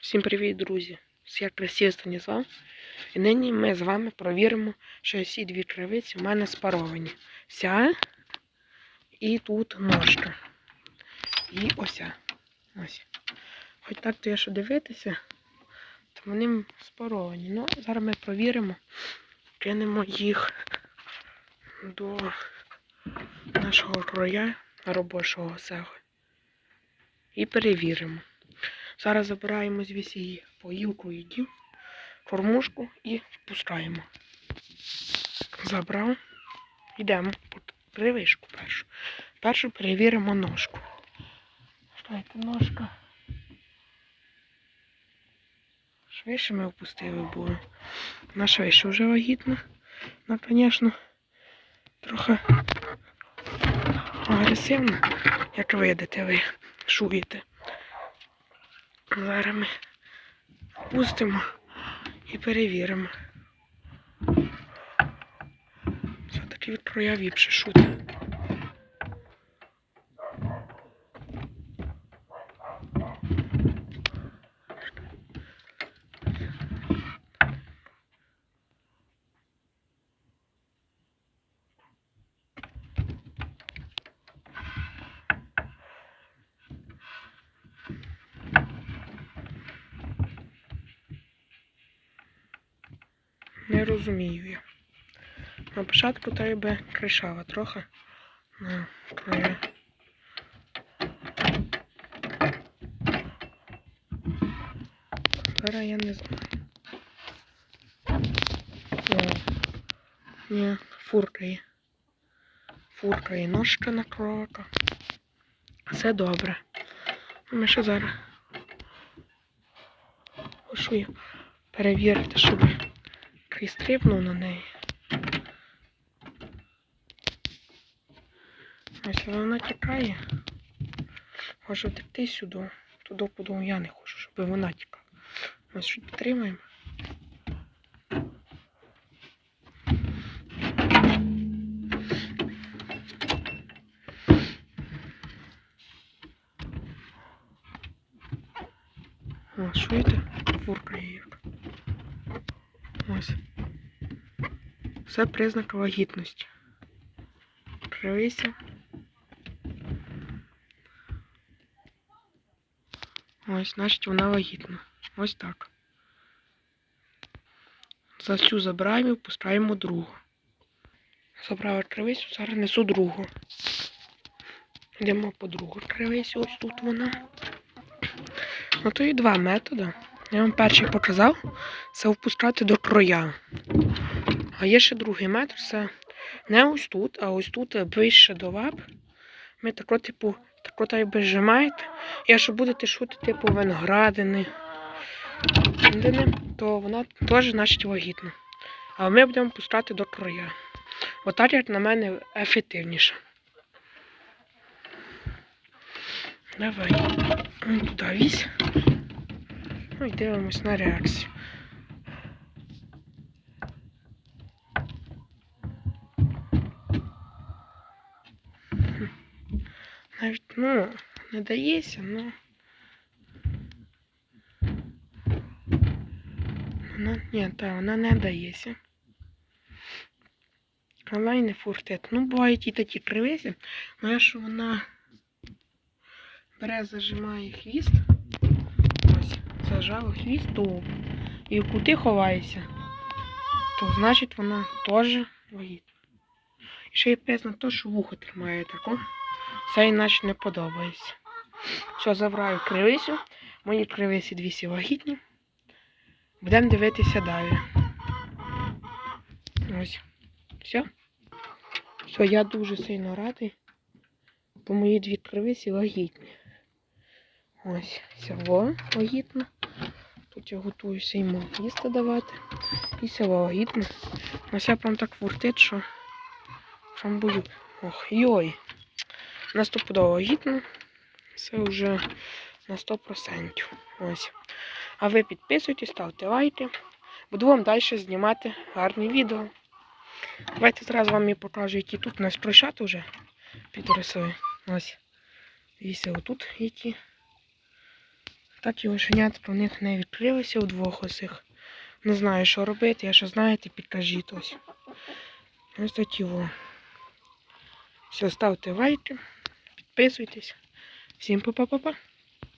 Всім привіт, друзі! Я Красів Станіслав. І нині ми з вами провіримо, що всі дві кривиці в мене спаровані. Ця і тут ножка. І ося. Ось. Хоч так то я що дивитися, то вони спаровані. Ну, зараз ми провіримо, кинемо їх до нашого кроя робочого цеху. І перевіримо. Зараз забираємо звідси її поїлку їдів, кормушку і пускаємо. Забрав. Йдемо по кривишку першу. Першу перевіримо ножку. Чекайте, ножка. Швидше ми опустили були. Вона швидше вже вагітна. Вона, звісно, трохи агресивна, як видите, ви шуєте. Зараз пустимо і перевіримо. Все-таки від проявів шут. Не розумію я. На початку би кришала трохи на краю. Зараз я не знаю. Ні, фурка є. Фурка і ножка на кролика. Все добре. Ми ще зараз. Хочу перевірити, щоб і стрибнув на неї. Ось вона тікає. Може втекти сюди. Туди, куди я не хочу, щоб вона тікала. Ось що підтримаємо. О, чуєте? Фурка є. Ось. Це признак вагітності. Привися. Ось, значить, вона вагітна. Ось так. За цю забираємо, пускаємо другу. Забрала кривицю, зараз несу другу. Йдемо по другу кривицю, ось тут вона. Ну то і два методи. Я вам перший показав, це впускати до кроя. А є ще другий метр, це не ось тут, а ось тут ближче до лап. Ми тако, типу, тако так би зжимаєте. Якщо будете шути, типу, виноградини, то вона теж значить вагітна. А ми будемо пускати до кроя. Отак, як на мене, ефективніше. Давай. Туди вісь. Ну і дивимось на реакцію. Навіть, ну, не дається, ну. Вона, ні, та, вона не дається. Але й не фуртет. Ну, бувають і такі кривесі, але якщо вона бере, зажимає хвіст, ось, зажала хвіст, то і в кути ховається, то значить вона теж вагітна. І ще й признак то, що вухо тримає тако. Це іначе не подобається. Все, забираю кривисю. Мої кривисі дві вагітні. Будемо дивитися далі. Ось. Все. Все, я дуже сильно радий. Бо мої дві кривисі вагітні. Ось, село вагітно. Тут я готуюся йому їсти давати. І село вагітне. Ось прям так фуртить, що прям бою. Ох, йой. Наступудово вагітно. Це вже на 100%. Ось. А ви підписуйтесь, ставте лайки. Буду вам далі знімати гарні відео. Давайте зразу вам і покажу, які тут у нас прощати вже підросли. Ось. Дивіться, отут які. Так і ошенятка в них не відкрилися у двох осих. Не знаю, що робити. Якщо знаєте, підкажіть ось. Ось такі во. Все, ставте лайки, підписуйтесь. Всім па-па-па-па.